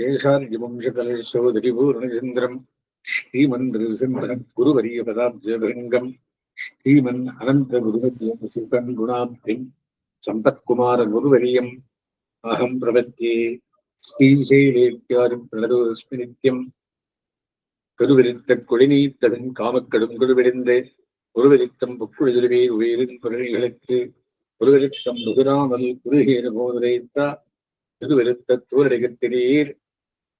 தேசார்ஜிவம்சகலேஷோதரிபூர்ணச்சந்திரம் ஸ்ரீமன் ரிசிந்தரம் குருவரிய பதாப்ஜபிருங்கம் ஸ்ரீமன் அனந்த குருவத்யம் குணாப்திம் சம்பத்குமார குருவரியம் அகம் பிரபத்தியே ஸ்ரீசைலேத்யாரும் பிரணதோஸ்மி நித்யம். கருவிருத்த கொடிநீத்ததன் காமக்கடும் குருவிருந்த ஒருவரித்தம் புக்குழுதுருவே உயிரின் குரல்களுக்கு ஒருவரித்தம் முதுராமல் குருகேன போதுரைத்தா. திருவருத்த தூரடிகத்தினீர்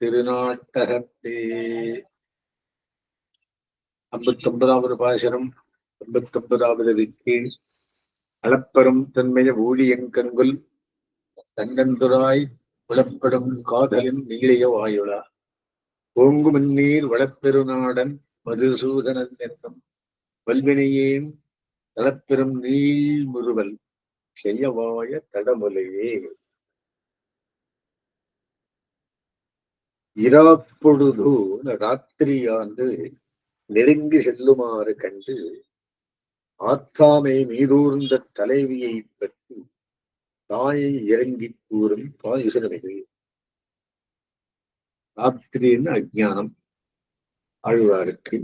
திருநாட்டகத்தே. ஐம்பத்தொன்பதாவது பாசனம் ஐம்பத்தொன்பதாவது விக்கி. அளப்பெரும் தன்மைய ஊழியங்கங்குல் தன்னந்துராய் புலப்படும் காதலின் நீளிய வாயுளா. ஓங்குமன்னீர் வளப்பெருநாடன் மதுசூதனன் என்னும் வல்வினையேன் தளப்பெரும் நீள் முறுவல் செய்யவாய தடமுலையே. இராப்பொழுது ராத்திரியாண்டு நெருங்கி செல்லுமாறு கண்டு ஆத்தாமை மீதூர்ந்த தலைவியை பற்றி தாயை இறங்கி கூறும் பாயுசனமிகள் ராத்திரின்னு அஜானம் ஆழ்வாருக்கு.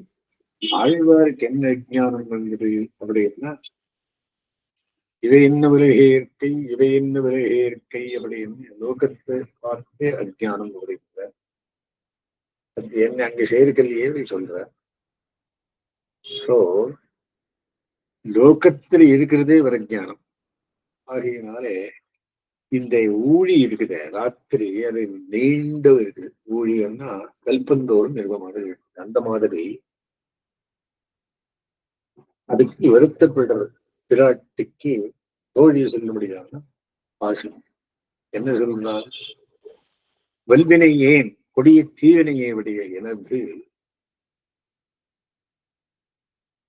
ஆழ்வாருக்கு என்ன அஜானம் வந்தது அப்படின்னா இவை என்ன விலகேற்கை இவை என்ன விலகேற்கை அப்படின்னு லோகத்தை பார்த்தே அஜானம் அப்படின்னு என்ன அங்க சேர்க்கலையே சொல்ற சோ லோகத்துல இருக்கிறதே வரஜானம் ஆகையினாலே இந்த ஊழி இருக்குது ராத்திரி அது நீண்ட இருக்குது. ஊழியம்னா கல்பந்தோறும் நிர்வமாக இருக்குது. அந்த மாதிரி அதுக்கு வருத்தப்படுற பிராட்டிக்கு தோழியை சொல்ல முடியாதுன்னா பாசனம். என்ன சொல்லுன்னா வல்வினை ஏன் கொடிய தீவினையை விடைய எனது.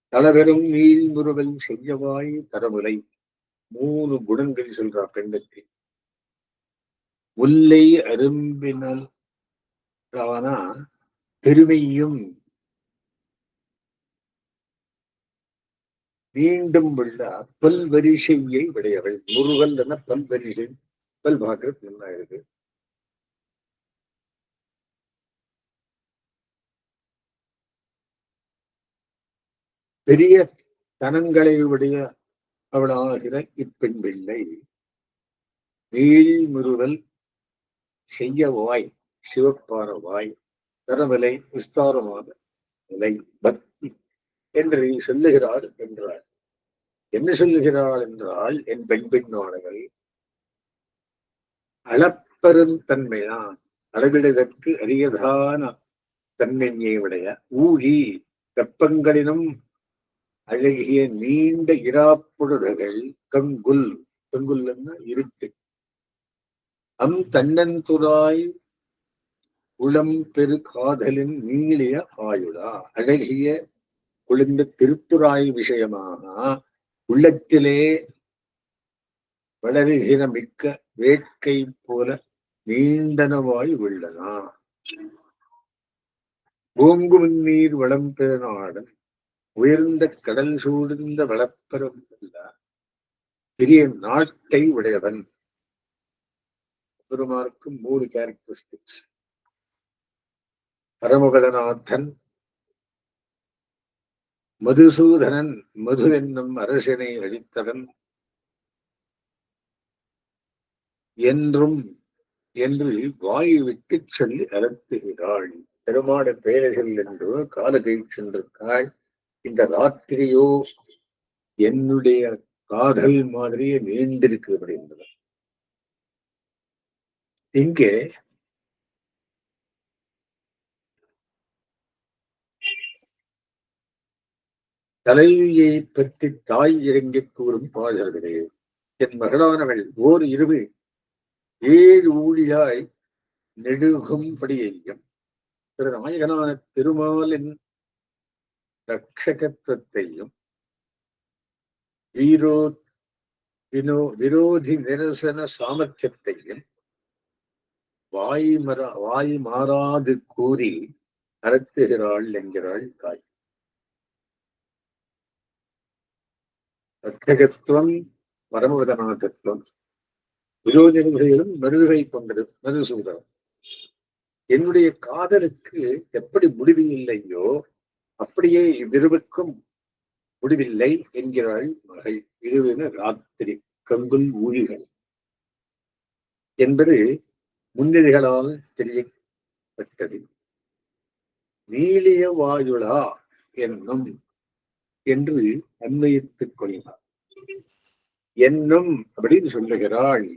தளவெறும் நீள் முருகன் செய்யவாய் தரமுறை. மூணு குணங்கள் சொல்றா பெண்ணுக்கு. முல்லை அரும்பினால் ஆனா பெருமையும். மீண்டும் உள்ள பல்வரிசையை விடையவள் முருகல் என பல்வரிசை. பல் பார்க்கறது நல்லா இருக்கு பெரிய தனங்களை உடைய அவளாகிற இப்பெண் பிள்ளை நீழ்முறுவல் செய்ய வாய் சிவப்பார வாய் தரவிலை விஸ்தாரமான நிலை பக்தி என்று சொல்லுகிறாள் என்றாள். என்ன சொல்லுகிறாள் என்றால் என் பெண் பெண்ணாளர்கள் அளப்பெரும் தன்மைதான் அளவிடுதற்கு அரியதான தன்மையை உடைய ஊழி கற்பங்களினும் அழகிய நீண்ட இராப்புடர்கள் கங்குல் கண்குல்னா இருட்டு. அம் தன்னந்துராய் உளம் பெரு காதலின் நீளிய ஆயுளா? அழகிய குளிர்ந்த திருத்துராய் விஷயமாக? உள்ளத்திலே வளருகிற மிக்க வேட்கை போல நீண்டனவாய் உள்ளதா? பூங்குமின் நீர் வளம் பெருநாடன் உயர்ந்த கடல் சூழ்ந்த வளப்பெறும் பெரிய நாட்டை உடையவன். பெருமாருக்கும் மூணு கேரக்டரிஸ்டிக்ஸ் பரமபதநாதன் மதுசூதனன் மது என்னும் அரசனை அழித்தவன். என்றும் என்று வாய் விட்டு சொல்லி அலத்துகிறாள். பெருமாட பேரைகள் என்று காலகை சென்றிருக்காள். இந்த ராத்திரியோ என்னுடைய காதல் மாதிரியே நீண்டிருக்கிறது இங்கே தலைவியை பற்றி தாய் இறங்கி கூறும் பாடல்களே என் மகளானவள் ஓர் இருவு ஏழு ஊழியாய் நெடுகும்படியையும் திரு நாயகனான திருமாலின் ரட்சகத்துவத்தையும் வீரோ வினோ விரோதி நிரசன சாமர்த்தியத்தையும் வாய் மரா வாய் மாறாது கூறி அறத்துகிறாள் என்கிறாள் தாய். ரட்சகத்துவம் பரமவதநாதத்துவம் விரோதிகளும் மருகை கொண்டது மதுசூதனம் என்னுடைய காதலுக்கு எப்படி முடிவு இல்லையோ அப்படியே இவ்விருவுக்கும் முடிவில்லை என்கிறாள் மகள். இருவின ராத்திரி கங்குல் ஊழிகள். என்பது முன்னிலைகளால் தெரியப்பட்டது. நீலிய வாயுளா என்னும் என்று அன்வயித்துக் கொள்கிறார் என்னும் அப்படின்னு சொல்லுகிறாள்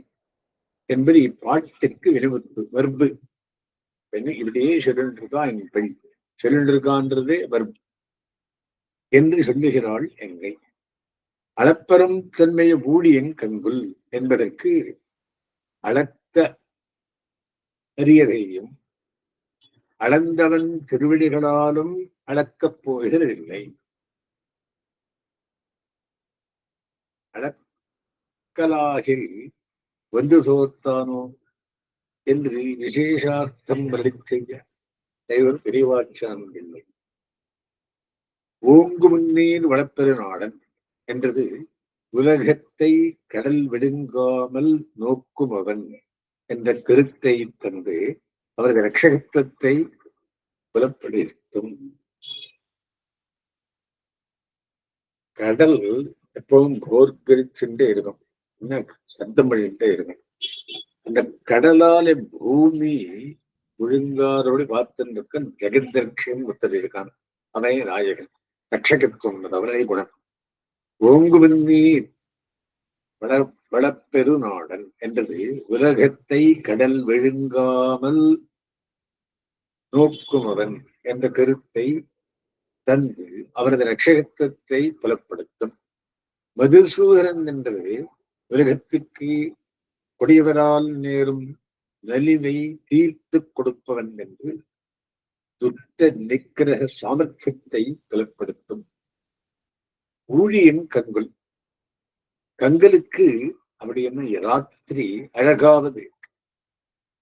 என்பது இப்பாட்டிற்கு விரும்பு வர்பு பெண்ணு இப்படியே தான் என் பெண். சொல்லிருக்கான்றதே வரும் என்று சொல்லுகிறாள் எங்கை. அளப்பெரும் தன்மைய ஊழியன் கங்குல் என்பதற்கு அளத்த அரியதையும் அளந்தவன் திருவிழிகளாலும் அளக்கப் போகிறதில்லை. அளக்கலாகில் வந்து சோத்தானோ என்று விசேஷார்த்தம் செய்ய தெய்வர் பெரியவாச்சான் இல்லை ஓங்கு முன்னேன் வளப்பெரு நாடன் என்றது உலகத்தை கடல் விடுங்காமல் நோக்கும் அவன் என்ற கருத்தை தந்து அவரது ரட்சகத்துவத்தை புலப்படுத்தும். கடல் எப்பவும் கோர்கரிச்சுட்டே இருக்கும். என்ன? சத்தம் பண்ணிட்டே இருக்கும். அந்த கடலால பூமி ஒழுங்காரோடு பார்த்துருக்க ஜெகதர்ஷன் ஒருத்தர் இருக்கான் அவன் நாயகன் ரட்சகத்துவம் அவனே குணம். ஓங்குவந்தி வள வளப்பெரு என்றது உலகத்தை கடல் விழுங்காமல் நோக்குமவன் என்ற கருத்தை தந்து அவரது ரட்சகத்துவத்தை புலப்படுத்தும். மதுசூதரன் என்றது உலகத்துக்கு கொடியவரால் நேரும் நலிவை தீர்த்து கொடுப்பவன் என்று துட்ட நிக்கிரக சாமர்த்தியத்தை புலப்படுத்தும் ஊழியின் கண்கள். கண்களுக்கு அப்படி என்ன? ராத்திரி அழகாவது.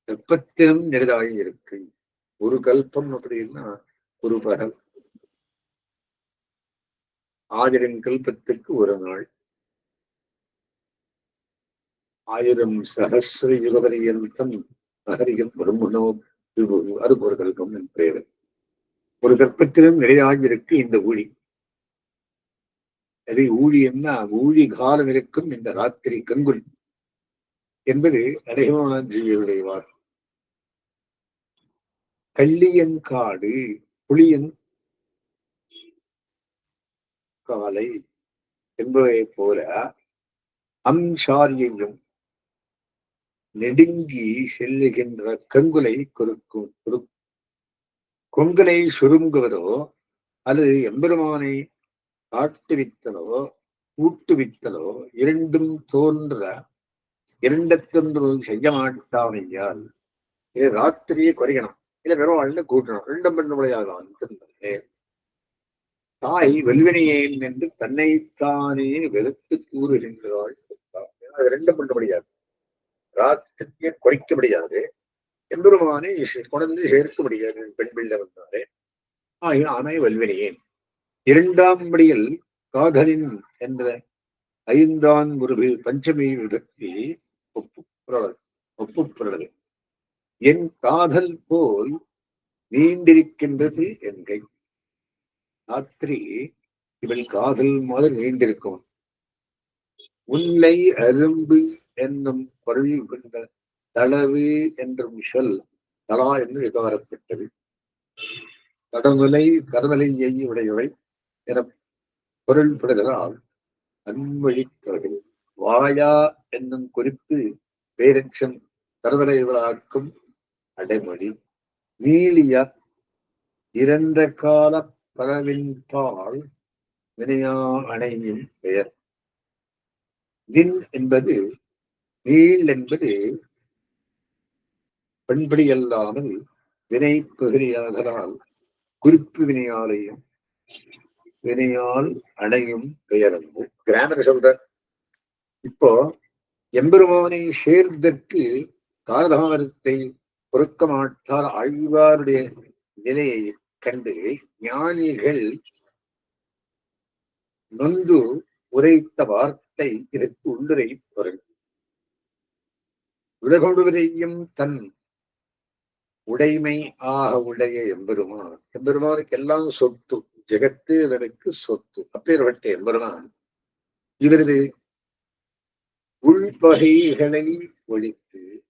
வெப்பத்திலும் நெடுதாக இருக்கு. ஒரு கல்பம் அப்படின்னா ஒரு பகல். ஆயிரம் கல்பத்துக்கு ஒரு நாள். ஆயிரம் சகசிர யுகபரியந்தம் அகரியம் பிரம்மணோ அது ஒரு கல்பம் என் பிரேரன். ஒரு கற்பத்திலும் நிறையாகிருக்கு இந்த ஊழி. அதை ஊழி என்ன? ஊழி காலம் இருக்கும் இந்த ராத்திரி கங்குல் என்பது அடையமானஜியருடைய வார் கள்ளியங்காடு புளியன் காலை என்பதை போல அம்சாரியையும் நெடுங்கி செல்லுகின்ற கங்குலை கொடுக்கும் கொங்கலை சுருங்குவதோ அல்லது எம்பெருமானை காட்டுவித்தலோ ஊட்டுவித்தலோ இரண்டும் தோன்ற இரண்டத்தொன்று செய்ய மாட்டாமையால் இது ராத்திரியே குறையணும். இல்ல வெறும் அள்ள கூட்டணும். ரெண்டும் பண்ண முடியாதான் தாய் வெல்வினையேன் என்று தன்னைத்தானே வெறுத்து கூறுகின்றாள். அது ரெண்டும் பண்ண முடியாது. ராத்திரியை குறைக்க முடியாது. எம்பெருமானை கொண்டு சேர்க்க முடியாது. பெண் பிள்ளை வந்தாலே. ஆகிய ஆனாய் வல்வினையேன் இரண்டாம் படியில் காதலின் என்ற ஐந்தாம் ஒரு பஞ்சமி விபக்தி ஒப்புப்புறது ஒப்புப்புறது என் காதல் போல் நீண்டிருக்கின்றது என்கை. ராத்திரி இவள் காதல் மாதிரி நீண்டிருக்கும். உன்னை அரும்பு என்னும் பருவி கொண்ட தளவு என்றும் சொல் தலா என்று விவகாரப்பட்டது. கடவுளை கருவலையை உடையவை என பொருள்படுகிறால் அன்மொழித்தவர்கள் வாயா என்னும் குறிப்பு பேரட்சம் தரவலைகளாக்கும் அடைமொழி. நீலிய இறந்த கால பரவின் பால் வினையா அணையும் பெயர். வின் என்பது நீள் என்பது பண்படியல்லாமல் வினை பகுதியாதலால் குறிப்பு வினையாலையும் வினையால் அணையும் பெயர் கிராமர் சொல்ற இப்போ எம்பெருமானை சேர்ந்தற்கு காரதாரத்தை பொறுக்க மாட்டார் ஆழ்வாருடைய நிலையை கண்டு ஞானிகள் நொந்து உரைத்த வார்த்தை இதற்கு உள்ளுரை பொருள். உலகொடுவரையும் தன் உடைமை ஆக உடைய எம்பெருமான். எம்பெருமானுக்கு எல்லாம் சொத்து ஜெகத்து இவருக்கு சொத்து. அப்பேற்பட்ட எம்பெருமான் இவரது உள்பகைகளை ஒழித்து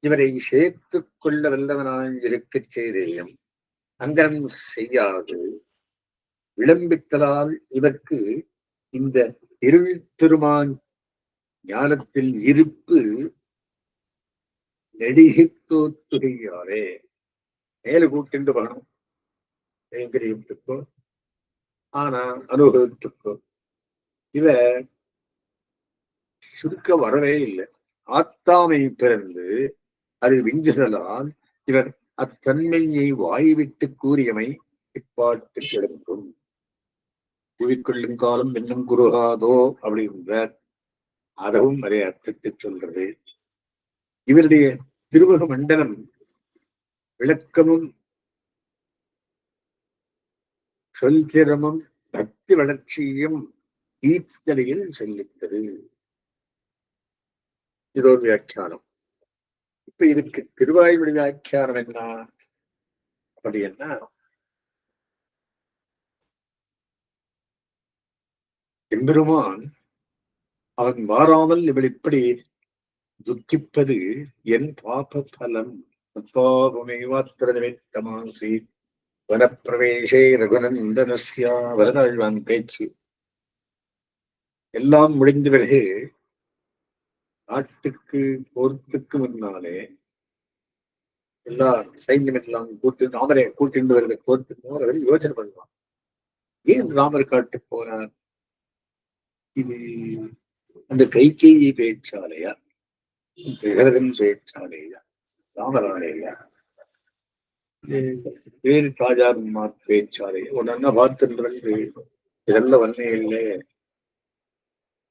இவரை சேர்த்துக் கொள்ள வல்லவனாய் இருக்கச் செய்தேயும் அங்கனம் செய்யாது. விளம்பித்தலால் இவர்க்கு இந்த இருள் திருமான் ஞானத்தில் இருப்பு நெடிகித்தோத்துகையாரே மேல கூட்டிண்டு வரணும். கைங்கரியத்துக்கோ ஆனா அனுபவத்துக்கோ. இவ சுருக்க வரவே இல்லை. ஆத்தாமை பிறந்து அது விஞ்சுதலால் இவர் அத்தன்மையை வாய்விட்டு கூறியமை இப்பாட்டு கிடக்கும் குவிக்கொள்ளும் காலம் இன்னும் குருகாதோ அப்படின்ற அதவும் நிறைய அர்த்தத்தை சொல்றது இவருடைய திருமுக மண்டலம் விளக்கமும் சொல்திறமும் பக்தி வளர்ச்சியும் ஈத்தலையில் செல்லித்தது. இதோ வியாக்கியானம். இப்ப இதுக்கு திருவாயுடைய வியாக்கியானம் என்ன? அப்படின்னா எம்பெருமான் அவன் மாறாமல் இவள் இப்படி துக்கிப்பது என் பாப பலம் பாபமேவாத்திர நிமித்தமாசி. வனப்பிரவேசே ரகுநந்தனஸ்யா வரதாழ்வான் பேச்சு. எல்லாம் முடிந்த பிறகு நாட்டுக்கு போர்த்துக்கு முன்னாலே எல்லா சைன்யம் எல்லாம் கூட்டு ராமரை கூட்டிட்டு வருகிற போர்த்துக்கு அவர் யோசனை பண்ணுவான் ஏன் ராமர் காட்டு போனார் இது அந்த கைகேயி பேச்சாலையா? விரதம் பேச்சவனையா ராமராணையா வேறு தாஜார் பேச்சாலே உடனே பார்த்துன்றது இதெல்ல வன்மையில்லே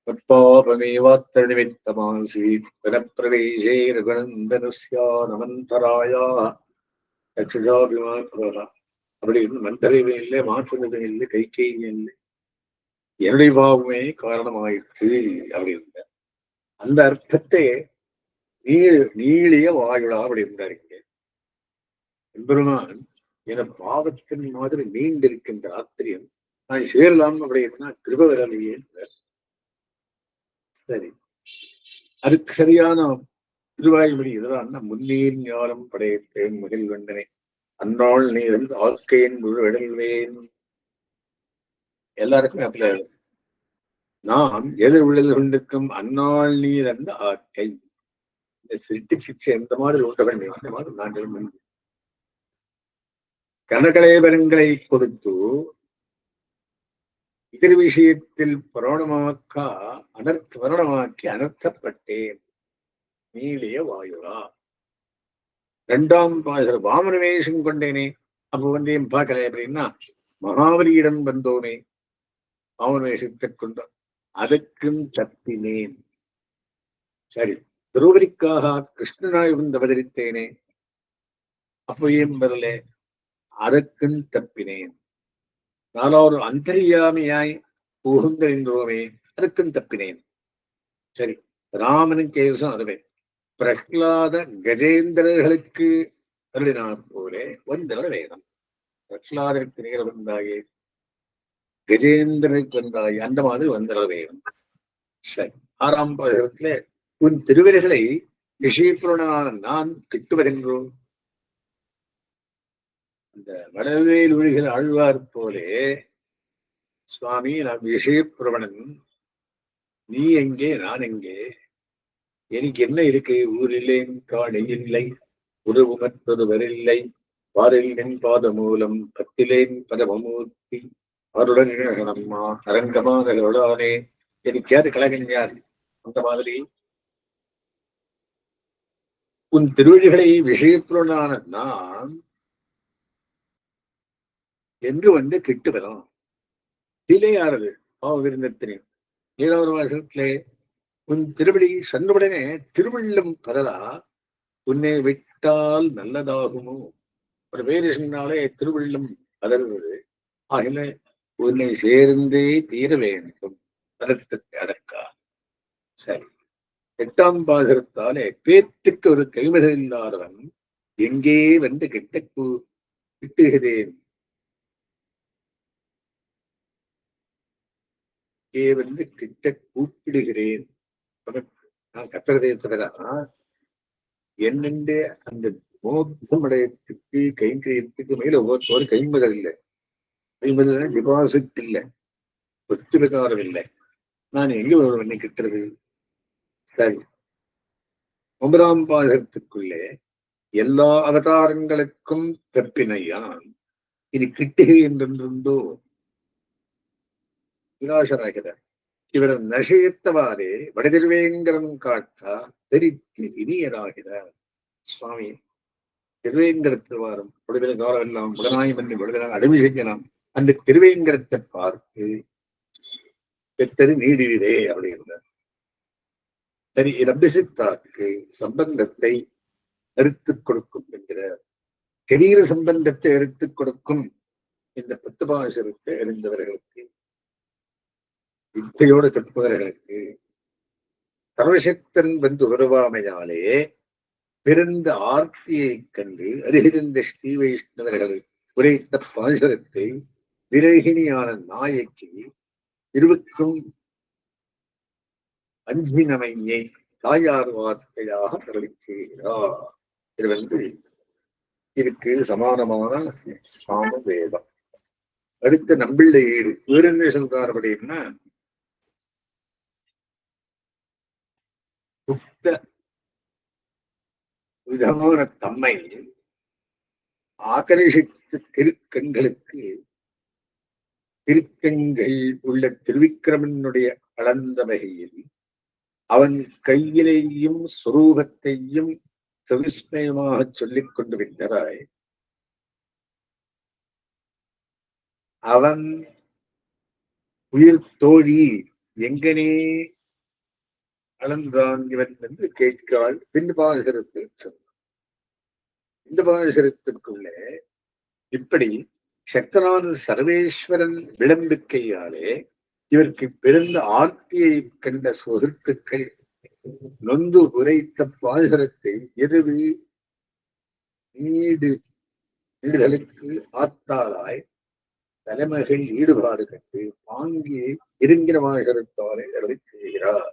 பத்மாபமேவாத்தமாசி நமந்தராயா ரகுநந்தனஸ்யானமந்தராயா லட்சுஷாபிமான அப்படி இருந்து மந்தரையுமே இல்லை மாற்றுமே இல்லை கை கை இல்லை. என்னுடைய பாவமே காரணமாயிற்று அப்படி இருந்த அந்த அர்த்தத்தை நீள் நீளிய வாயுடா அப்படின்றார் இங்க எம்பெருமான் என பாவத்தின் மாதிரி நீண்டிருக்கின்ற ஆத்திரியம் நான் சேரலாம் அப்படின்னா கிருப விரலையே சரி. அதுக்கு சரியான திருவாயுமொழி எதிரான முன்னீர் ஞானம் படையத்தேன் மகிழ் வெண்டனை அந்நாள் நீரன் ஆக்கையின் முழு விடல்வேன். எல்லாருக்குமே அப்படி நாம் எதிர் உள்ளது கொண்டிருக்கும் அந்நாள் நீர் அந்த ஆக்கை சிட்டி சிக்ஷை எந்த மாதிரி உண்ட வேண்டும் அந்த மாதிரி நான் கனகலேபரங்களை கொடுத்து இதர் விஷயத்தில் புராணமாக்க அனர்த்த புராணமாக்கி அனர்த்தப்பட்டேன். நீளிய வாயுரா இரண்டாம் பாசர் வாமனவேஷம் கொண்டேனே. அப்ப வந்து என் பார்க்கல அப்படின்னா மகாபலியிடம் வந்தோமே வாமனவேஷத்தை கொண்டோம் அதுக்கும் தப்பினேன். சரி. திரௌபதிக்காக கிருஷ்ணனாய் வந்து அவதரித்தேனே அப்பயும் வரலே வரல அதற்கும் தப்பினேன். நாலாவது அந்தரியாமியாய் புகுந்திருந்தோமே அதுக்கும் தப்பினேன். சரி ராமனும் கேசம் அதுவே. பிரஹ்லாத கஜேந்திரர்களுக்கு அருளினார் போலே வந்தவர் வேதம். பிரஹ்லாதருக்கு நேர வந்தாயே கஜேந்திரனுக்கு வந்தாயே அந்த மாதிரி வந்தவர வேதம். சரி ஆறாம் பாகத்துல உன் திருவிரைகளை ரிஷிபுரனான நான் திட்டுவதென்றோ? அந்த வடவேல் ஒழிகள் ஆழ்வார் போலே சுவாமி நான் விஷயப்புரவணன் நீ எங்கே நான் எங்கே? எனக்கு என்ன இருக்கு? ஊரில்லேன் காடு இல்லை உறவு மற்றொருவர் இல்லை பாரில் என் பாத மூலம் பத்திலேன் பரமமூர்த்தி. அருடன் அம்மா அரங்கமாக எனக்கு யாரு யார்? அந்த மாதிரி உன் திருவடிகளை விஷயப்பொருளான நான் என்று வந்து கிட்டு வரும்? திலையானது பாவ விருந்தத்தினே ஏழாவது வாசகத்திலே உன் திருவடி சென்றவுடனே திருவள்ளம் பதலா உன்னை விட்டால் நல்லதாகுமோ? ஒரு பேரு சொன்னாலே திருவள்ளம் பதறுவது ஆகில உன்னை சேர்ந்தே தீர வேண்டும். பதற்றத்தை அடக்கா. சரி. எட்டாம் பாசகத்தாலே பேத்துக்கு ஒரு கைமகள் இல்லாதவன் எங்கே வந்து கிட்ட கிட்டுகிறேன்? இங்கே வந்து கிட்ட கூப்பிடுகிறேன்? நான் கத்துறதே தவிர என்னென்று அந்த மோகமடயத்துக்கு கைங்கரியத்துக்கு மேல ஒவ்வொரு கைம்பதல் இல்லை. கைம்பதல் டிபாசிட் இல்லை. சொத்து விகாரம் இல்லை. நான் எங்க ஒருவன் கிட்டுறது? சரி. ஒன்பதாம் பாதகத்துக்குள்ளே எல்லா அவதாரங்களுக்கும் தப்பினையான் இனி கிட்டுகை என்றென்றோ விராசராகிறார் இவர் நசையத்தவாறே வடதிருவேங்கரம் காட்டா தெரித்து இனியராகிறார். சுவாமி திருவேங்கரத்திருவாரும் விடுதலை கௌரவம் எல்லாம் உடனாய் வந்து விடுதலை அடிமை செய்யலாம். அந்த திருவேங்கரத்தை பார்த்து பெற்றது நீடிவிதே அப்படிங்கிறார் சரி லப்திசித்தாக்கு சம்பந்தத்தை எடுத்துக் கொடுக்கும் என்கிற தெரிகிற சம்பந்தத்தை எடுத்துக் கொடுக்கும் இந்த பத்து பாசரத்தை அறிந்தவர்களுக்கு வித்தையோடு கற்பவர்களுக்கு சர்வசக்தன் வந்து உருவாமையாலே பிறந்த ஆர்த்தியை கண்டு அருகிருந்த ஸ்ரீ வைஷ்ணவர்கள் உரைத்த பாசுரத்தை விரகிணியான நாயக்கி இருவுக்கும் அஞ்சினமையை தாயார் வார்த்தையாக தரளி செய்கிறார் இது வந்து இதுக்கு சமானமான சாம வேதம். அடுத்த நம்பிள்ளை ஈடு. வேறு என்ன சொல்றார் அப்படின்னா சுத்த விதமான தம்மை ஆகர்ஷித்த திருக்கண்களுக்கு திருக்கண்கள் உள்ள திருவிக்கிரமனுடைய அளந்த வகையில் அவன் கையிலேயும் சுரூபத்தையும் சவிஸ்மயமாக சொல்லிக் கொண்டு விட்டராய் அவன் உயிர் தோழி எங்கனே அளந்தான் இவன் என்று கேட்கிறாள் பின் பாகரத்தில் சொன்னான். இந்த பாகரத்திற்குள்ளே இப்படி சக்தனான சர்வேஸ்வரன் விளம்பிக்கையாலே இவருக்கு பிறந்த ஆர்த்தியை கண்ட சுகத்துக்கள் நொந்து உரைத்த பாசுரத்தை இரவு நீடு நீடுதலுக்கு ஆத்தாளாய் தலைமைகள் ஈடுபாடு கண்டு வாங்கி இருங்கிற இருந்தவரை அருளை செய்கிறார்.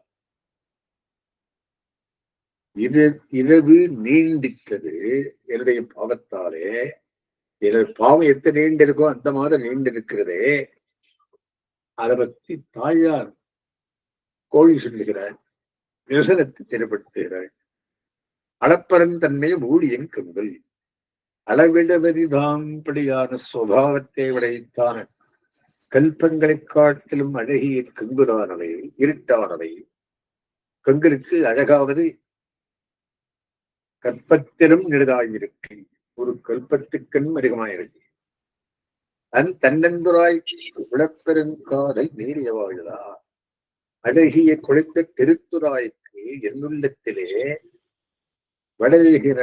இது இரவு நீண்டித்தது என்னுடைய பாவத்தாலே. என்னுடைய பாவம் எத்தனை நீண்டிருக்கோ அந்த மாதிரி நீண்டிருக்கிறதே. அதை பற்றி தாயார் கோழி சொல்லுகிறாள் விவசனத்தை தெளிப்படுத்துகிறாள் அளப்பரந்தன்மை ஊழியன் கண்கள் அளவிடவதிதாம்படியான சுவாவத்தை விடைத்தான கல்பங்களை காட்டிலும் அழகிய கங்குலானவை இருட்டானவை. கண்களுக்கு அழகாவது கற்பத்திலும் நெடுதாயிருக்கு ஒரு கல்பத்துக்கண் அதிகமாயிருக்கு தன் தன்னெந்துராய் உழப்பெருங்காதல் மீறிய வாழுதா அழகிய குழைத்த திருத்துராய்க்கு என்னுள்ளத்திலே வளர்கிற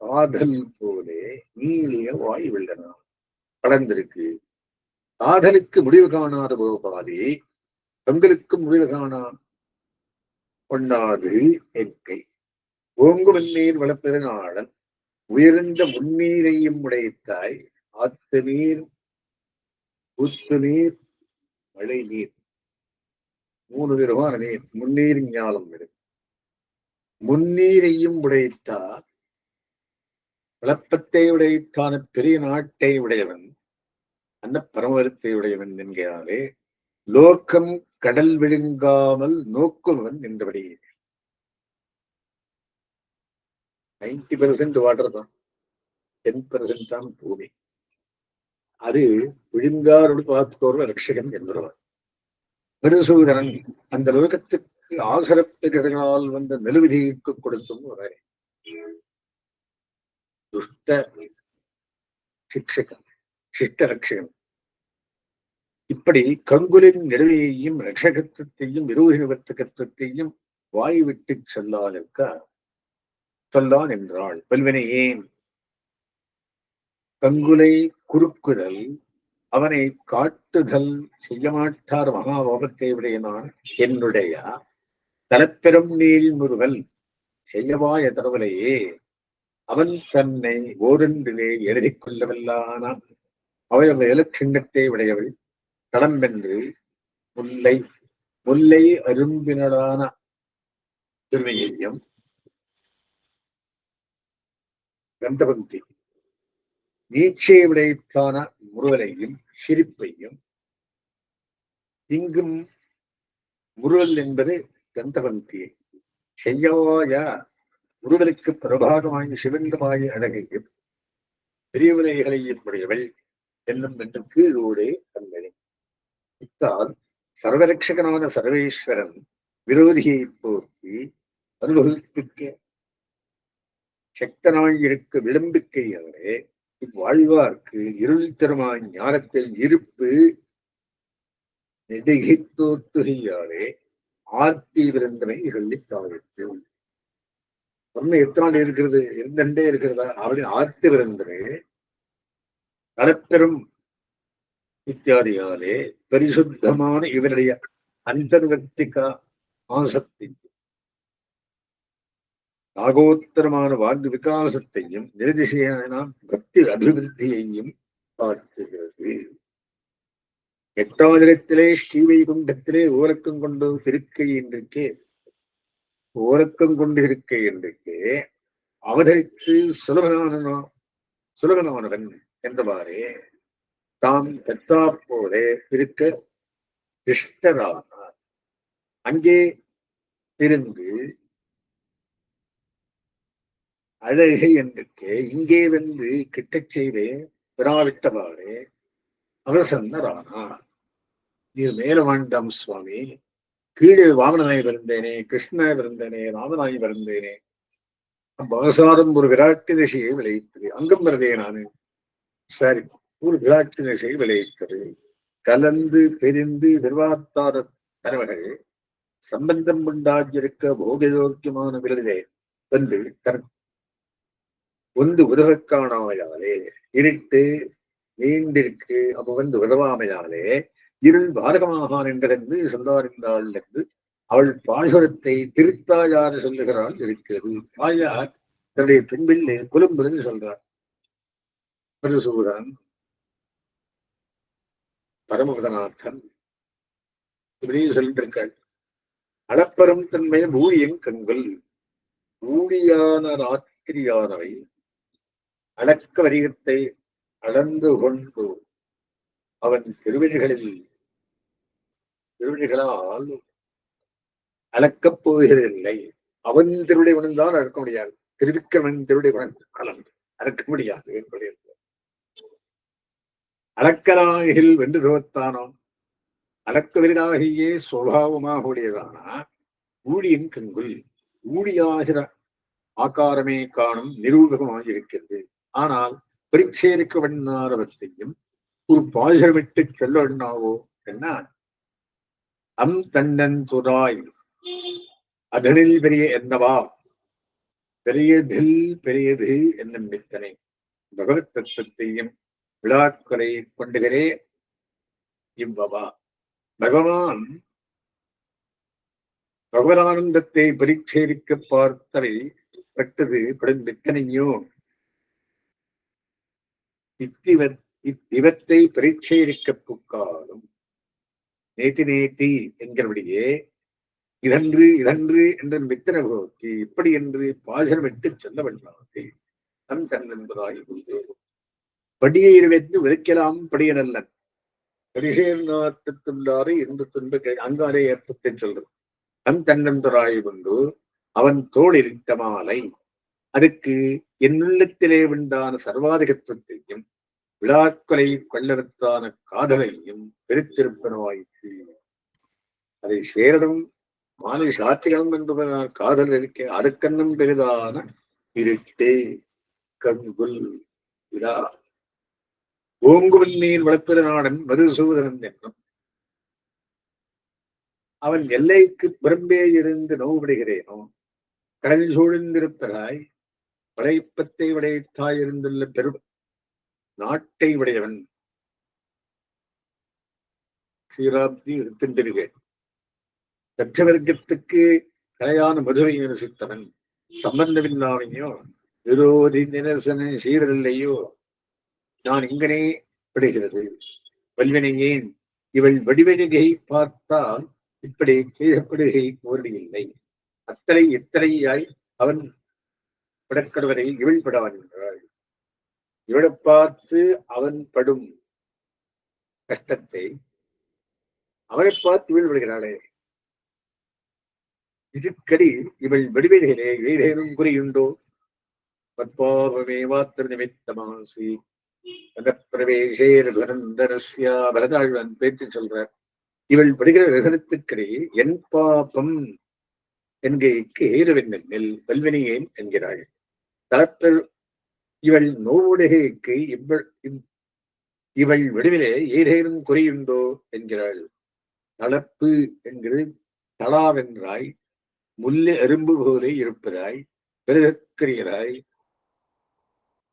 காதல் போலே நீளிய வாய் வெள்ளனா படர்ந்திருக்கு காதலுக்கு முடிவு காணாத போகாதே பெண்களுக்கு முடிவு காணா கொண்டாது என்கை ஓங்கு மண்ணீர் வளர்ப்பதனாளன் உயர்ந்த முன்னீரையும் உடைத்தாய் ஆத்து நீர் ஊத்து நீர் மழை நீர். மூணு விதமான நீர் முன்னீர் ஞானம் விடு. முன்னீரையும் உடைத்தா விளப்பத்தை உடைத்தான பெரிய நாட்டை உடையவன் அந்த பரமரத்தை உடையவன் என்கிறாரே. லோக்கம் கடல் விழுங்காமல் நோக்குவன் என்றபடி நைன்டி பெர்சென்ட் வாட்டர் தான் டென் பெர்சென்ட் தான் பூமி. அது விழுங்காரோடு பார்த்துக்கோர் ரட்சகன் என்கிறவர் மருசூதரன் அந்த லோகத்துக்கு ஆசரப்புகிறதனால் வந்த நெலுவிதிக்கு கொடுத்தும் ஒரு துஷ்ட சிக்ஷகன் சிஷ்ட ரட்சகன். இப்படி கங்குலின் நிலவையையும் ரட்சகத்துவத்தையும் விரோகின வர்த்தகத்துவத்தையும் வாய் விட்டு சொல்லான் என்றாள். பல்வினை ஏன் கங்குலை குறுக்குதல் அவனை காட்டுதல் செய்யமாட்டார் மகாபாபத்தை உடையனான் என்னுடைய தலப்பெரும் நீள் முருகல் செய்யவாய தரவலையே. அவன் தன்னை ஓரென்றிலே எழுதிக் கொள்ளவல்லான அவயவ இலட்சிண்ணத்தை உடையவள் கடம்பென்று முல்லை முல்லை அரும்பினடான திருமையையும் கந்தபந்தி நீச்சை விடைத்தான முருகலையும் சிரிப்பையும் இங்கும் முருகல் என்பது தந்தவந்தியை செய்யாய முருகலுக்கு பிரபாகமாய் சிவந்தமாய் அழகையும் பெரியவனைகளையும் உடையவள் என்னும் என்று கீழோடே தந்தது இத்தால் சர்வரட்சகனான சர்வேஸ்வரன் விரோதியை போக்கி அனுபவிப்பிக்க சக்தனாயிருக்க விளம்பிக்கையாலே இவ்வாழ்வார்க்கு இருள் தருமாய் ஞானத்தில் இருப்பு நெடுகித்தோத்துகையாலே ஆர்த்தி விருந்தனை இகழ்ந்து காவிட்டு ஒண்ணு எத்தனை இருக்கிறது? இருந்தண்டே இருக்கிறதா? அவருடைய ஆர்த்தி விருந்தனை கடப்பெரும் இத்தியாதியாலே பரிசுத்தமான இவருடைய அந்தர்வர்த்திகா மாசத்தின் நாகோத்தரமான வாழ்வு விகாசத்தையும் நிர்திசையான பக்தி அபிவிருத்தியையும் பார்க்கிறது. எட்டாயிரத்திலே ஸ்ரீவைகுண்டத்திலே ஓரக்கம் கொண்டு இருக்கை என்றிருக்கே ஓரக்கம் கொண்டு இருக்கை என்றிருக்கே அவதரித்து சுலபனானோ சுலபனானவன் என்றவாறே தாம் தத்தாப்போலே இருக்க இஷ்டரானார். அங்கே இருந்து அழகை என்றுக்கு இங்கே வந்து கிட்டச் செய்து பிராவிட்டவாறு அவசந்தரானார் நீர் மேல வாழ்ந்தாம் சுவாமி. கீழே வாமனாய் பிறந்தேனே கிருஷ்ண பிறந்தேனே ராமனாய் பிறந்தேனே பாசாரம் ஒரு விராட்டு திசையை விளைவித்தது அங்கம் வருதே நானு. சரி ஒரு விராட்டு திசையை விளைவித்தது கலந்து பெரிந்து நிர்வாகத்தார தலைவர்கள் சம்பந்தம் உண்டாகியிருக்க போகயோக்கியமான விருதே வந்து தன் உந்து உதவக் காணாமையாலே இருட்டு நீண்டிருக்கு அப்ப வந்து உதவாமையாலே இருள் பாதகமாக நின்றதென்று சொல்லாரிந்தாள் என்று அவள் பாசுரத்தை திருத்தாயார் சொல்லுகிறாள் இருக்கிறது. தாயார் தன்னுடைய பெண்பிள்ளை குலும்புன்னு சொல்றார். பரசூரன் பரமபதநாதன் இப்படியும் சொல்லிட்டு இருக்காள் அளப்பெரும் தன்மை ஊழியம் கண்கள் ஊழியான ராத்திரியானவை அடக்க வரிகத்தை அளந்து கொண்டு அவன் திருவடிகளில் திருவடிகளால் அளக்கப் போகிறதில்லை. அவன் திருவிடை உணர்ந்தால் அறுக்க முடியாது. திருவிக்கிரமன் திருவிடை உணர்ந்தால் அறுக்க முடியாது என்பது அளக்கலாகில் வென்று துவத்தானோ? அளக்கவிரதாகியே சுவாவமாக உடையதானா ஊழியின் கண்குள் ஊழியாகிற ஆகாரமே காணும் நிரூபகமாக இருக்கிறது ஆனால் பரீட்சேரிக்க வண்ணாரவத்தையும் ஒரு பாசமிட்டு செல்ல வேண்டாவோ என்ன அம் தன்னன் துராய் அதனில் பெரிய என்னவா? பெரியதில் பெரியது என்னும் நித்தனை. பகவத் தத்துவத்தையும் விழாக்களை கொண்டுகிறே. இவ்வவா. பகவான் பகவதானந்தத்தை பரீட்சேரிக்க பார்த்தவை பட்டது படும் நித்தனையோ? இத்திவத் இத்திவத்தை பரீட்சையிருக்க புக்காலும் நேத்தி நேத்தி என்கிறபடியே இதன்று இதன்று என்ற மித்தன இப்படி என்று பாசனமிட்டு சொல்ல வேண்டாது தன் தன் என்பதாய் உண்டு. படியை வைத்து விதைக்கலாம் படியனல்லன். நல்லன் இன்று துன்ப அங்காரே ஏற்பத்தை சொல்றது தன் தன்னந்தராய் கொண்டு அவன் தோல் இருக்க மாலை. அதுக்கு என்னுள்ளத்திலே உண்டான சர்வாதிகத்துவத்தையும் விழாக்களை கொள்ளறுத்தான காதலையும் பெருத்திருப்பனவாய்த்து அதை சேரடும் மாலை சாத்திகளும் என்பதனால் காதல் இருக்க அதுக்கன்னும் பெரிதான இருட்டே கண்குல் விழா. ஓங்குவில் நீர் வளர்ப்பிற நாடன் மதுசூதனன் என்னும். அவன் எல்லைக்கு புறம்பே இருந்து நோவுபடுகிறேனோ? கடல் சூழ்ந்திருப்பதாய் படைப்பத்தை விடைத்தாய் இருந்துள்ள பெரும் நாட்டை உடையவன். ஸ்ரீராப்தி இருத்திருக்கிறேன் தட்சவர்க்கத்துக்கு கலையான மதுரை ரசித்தவன் சம்பந்தமில்லாமையோ விரோதி நிரசன சீரல்லையோ நான் இங்கனே படுகிறது வல்வினையேன் இவள் வடிவனிகை பார்த்தால் இப்படி செய்யப்படுகை போரடியில்லை. அத்தனை இத்தனையாய் அவன் படக்கடவரை இவள் படான் என்றாள் இவனை பார்த்து அவன் படும் கஷ்டத்தை அவனை பார்த்து இவள் விடுகிறாளே. இதுக்கடி இவள் வடிவதிகளே ஏதேனும் குறியுண்டோ? பத்பாவமேவாத்திர நிமித்தமாசி. பிரவேசேர்பரந்தரஸ்யா பரதாழ்வன் பேச்சு சொல்றார். இவள் படுகிற ரசனத்துக்கிடையே என் பாபம் என்கைக்கு ஏறுவெண்ணில் வல்வினியேன் என்கிறாள். தளப்பல் இவள் நோவுடைகைக்கு இவள் இவள் விடுவிலே ஏதேனும் குறையுண்டோ என்கிறாள். நடப்பு என்கிறது. தளாவென்றாய். முல்ல எறும்பு போலே இருப்பதாய். பெருதற்கரியதாய்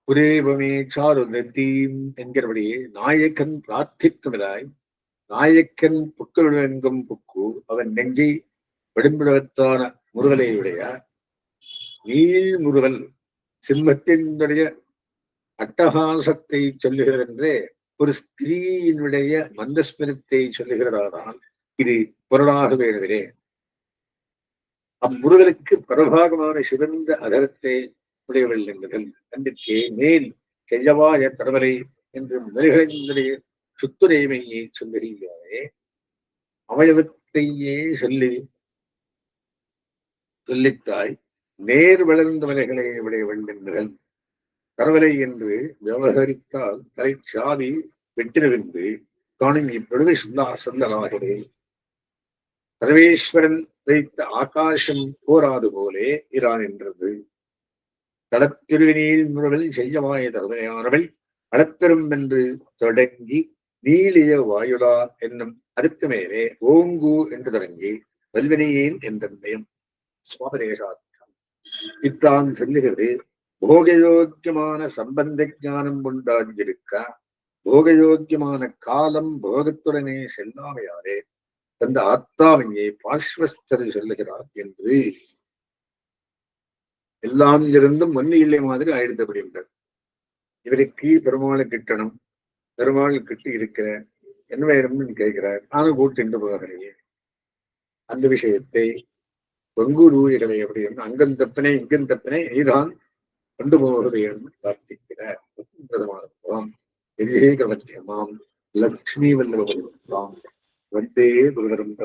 புரேபமே சாருதத்தீம் என்கிறபடியே நாயக்கன் பிரார்த்திக்குவதாய். நாயக்கன் புக்களுடன் புக்கு. அவன் நெஞ்சை வெடும்பிடத்தான முருகலையுடைய. நீள் முருகல் சிம்மத்தினுடைய அட்டகாசத்தை சொல்லுகிறதென்றே ஒரு ஸ்திரீயினுடைய மந்தஸ்மிரத்தை சொல்லுகிறதானால் இது பொருளாக வேணுகிறே. அம்முருகனுக்கு பிரபாகமான சிவந்த அதரத்தை உடையவள் என்பதில் அன்றைக்கே மேல் செய்யவாய தரவரை என்று மிருகங்களுடைய சுத்துரைமையை சொல்லுகிறாரே அவயவத்தையே சொல்லி. சொல்லித்தாய். நேர் வளர்ந்த மலைகளை உடையவள் என்பதன் தரவலை என்று விவகரித்தால் தலை சாதி வெட்டினவென்று காணும் இப்பொழுது சுந்தா சுந்தராகவே சர்வேஸ்வரன் வைத்த ஆகாசம் போராது போலே இரான் என்றது. தடத்திருவினில் முறவில் செய்யமாய தருமையானவள் அளப்பெரும் என்று தொடங்கி நீளிய வாயுடா என்னும் அதுக்கு மேலே ஓங்கு என்று தொடங்கி வல்வினையேன் என்றந்தயம் சுவாபதேசார்த்தம் இத்தான் சொல்லுகிறது போகயோக்கியமான சம்பந்த ஞானம் உண்டாகியிருக்க போகயோக்கியமான காலம் போகத்துடனே செல்லாமையாரே தந்த ஆத்தாவையே பாஸ்வஸ்தர் சொல்லுகிறார் என்று. எல்லாம் இருந்தும் மண்ணு இல்லை மாதிரி ஆயிடுத்தப்படுகின்றார் இவருக்கு பெருமாளை கிட்டணும் பெருமாள் கிட்டு இருக்கிற என்ன வேணும்னு கேட்கிறார். நானும் கூட்டிட்டு போகிறேன். அந்த விஷயத்தை பொங்குரூரிகளை எப்படி அங்கம் தப்பினே இங்கும் தப்பினே நீதான் கொண்டு போவதை என்று பிரார்த்திக்கிறார். பெரிய கவத்தியமாம் லக்ஷ்மி வல்லபம் வந்தே குருவரம்